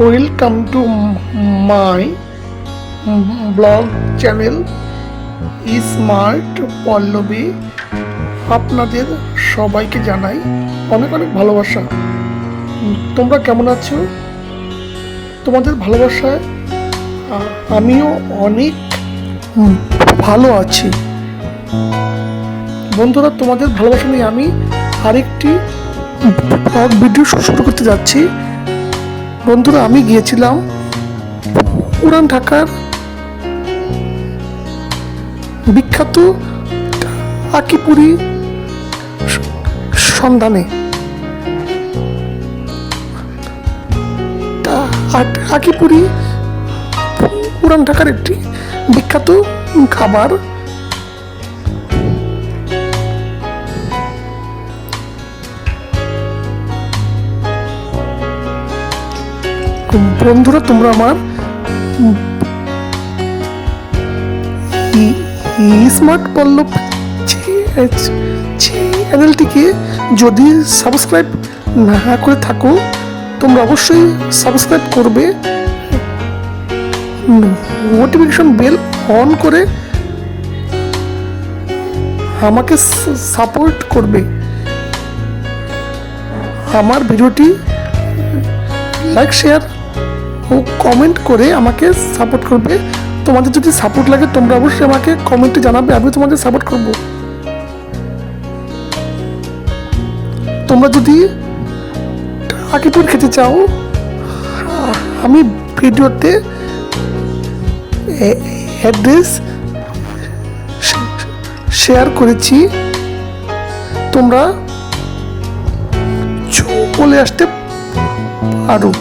Welcome to my blog channel smart Pallavi আপনাদের সবাইকে জানাই অনেক অনেক ভালোবাসা। তোমরা কেমন আছো? তোমাদের ভালোবাসায় আমিও অনেক ভালো আছি। বন্ধুরা, তোমাদের ভালোবাসা নিয়ে আমি আরেকটি ভিডিও শুরু করতে যাচ্ছি। বন্ধুরা আমি গিয়েছিলাম পুরান ঢাকার বিখ্যাত আকিপুরি সন্ধানে। আকিপুরি পুরান ঢাকার একটি বিখ্যাত খাবার। বন্ধুরা তোমরা আমার স্মার্ট পল্লব? চ্যানেলটিকে যদি সাবস্ক্রাইব না করে থাকো, তোমরা অবশ্যই সাবস্ক্রাইব করবে। নোটিফিকেশন বেল অন করে আমাকে সাপোর্ট করবে। আমার ভিডিওটি লাইক শেয়ার ও কমেন্ট করে আমাকে সাপোর্ট করবে। তোমাদের যদি সাপোর্ট লাগে, তোমরা অবশ্যই আমাকে কমেন্টে জানাবে আমি তোমাদের সাপোর্ট করব। তোমরা যদি আকিপুর খেতে চাও, আমি ভিডিওতে অ্যাড্রেস শেয়ার করেছি। তোমরা চলে আসতে পারো।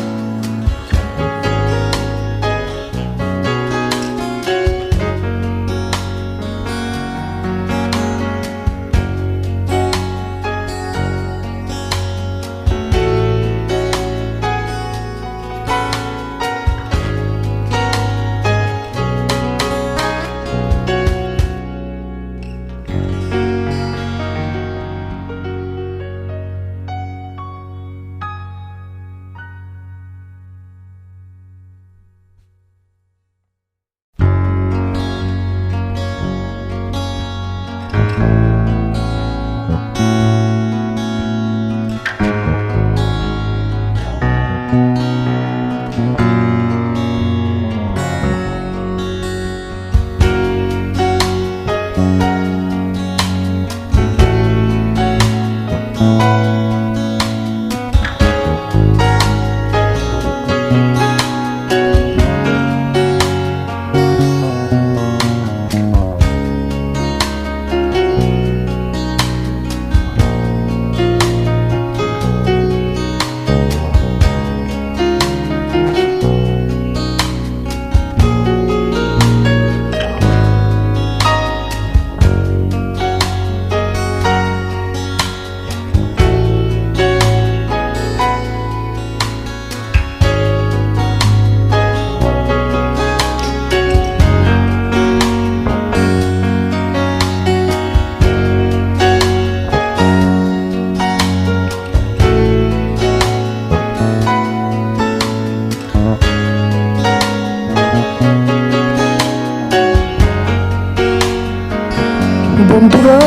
বন্ধুরা,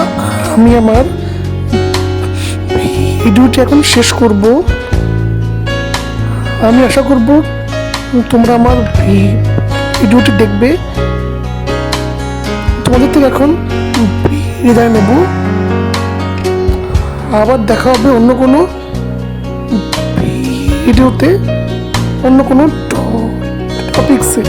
আমি আমার ভিডিওটি এখন শেষ করব। আমি আশা করব তোমরা আমার ভিডিওটি দেখবে। তোমাদের থেকে এখন বিদায় নেব। আবার দেখা হবে অন্য কোনো ভিডিওতে অন্য কোনো টপিক্সে